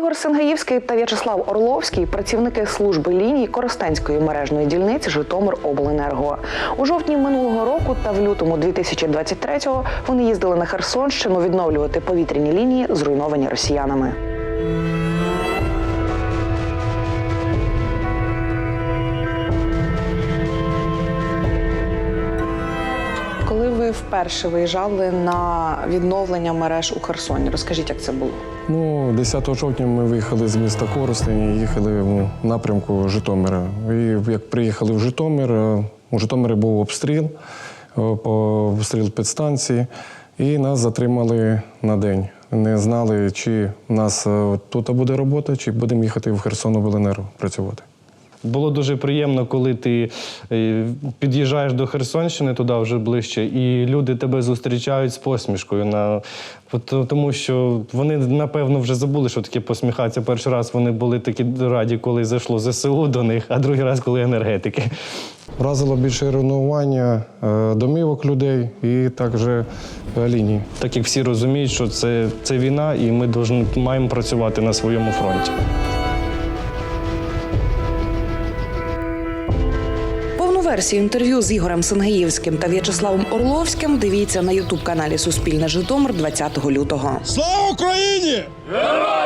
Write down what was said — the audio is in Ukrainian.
Ігор Сенгаївський та В'ячеслав Орловський працівники служби ліній Коростенської мережної дільниці Житомир Обленерго. У жовтні минулого року та в лютому 2023-го вони їздили на Херсонщину відновлювати повітряні лінії, зруйновані росіянами. Коли ви вперше виїжджали на відновлення мереж у Херсоні, розкажіть, як це було? Ну, 10 жовтня ми виїхали з міста Коростень і їхали в напрямку Житомира. І як приїхали в Житомир, е, у Житомирі був обстріл, е, обстріл підстанції, і нас затримали на день. Не знали, чи у нас е, тут буде робота, чи будемо їхати в Херсон ЛНР працювати. Було дуже приємно, коли ти е, під'їжджаєш до Херсонщини туди вже ближче, і люди тебе зустрічають з посмішкою. На, тому що вони, напевно, вже забули, що таке посміхатися. Перший раз вони були такі раді, коли зайшло ЗСУ до них, а другий раз, коли енергетики. Вразило більше руйнування е, домівок людей і також е, ліній. Так як всі розуміють, що це, це війна, і ми маємо працювати на своєму фронті. Повну версію інтерв'ю з Ігорем Сенгеївським та В'ячеславом Орловським дивіться на ютуб каналі Суспільне Житомир 20 лютого. Слава Україні! Героям!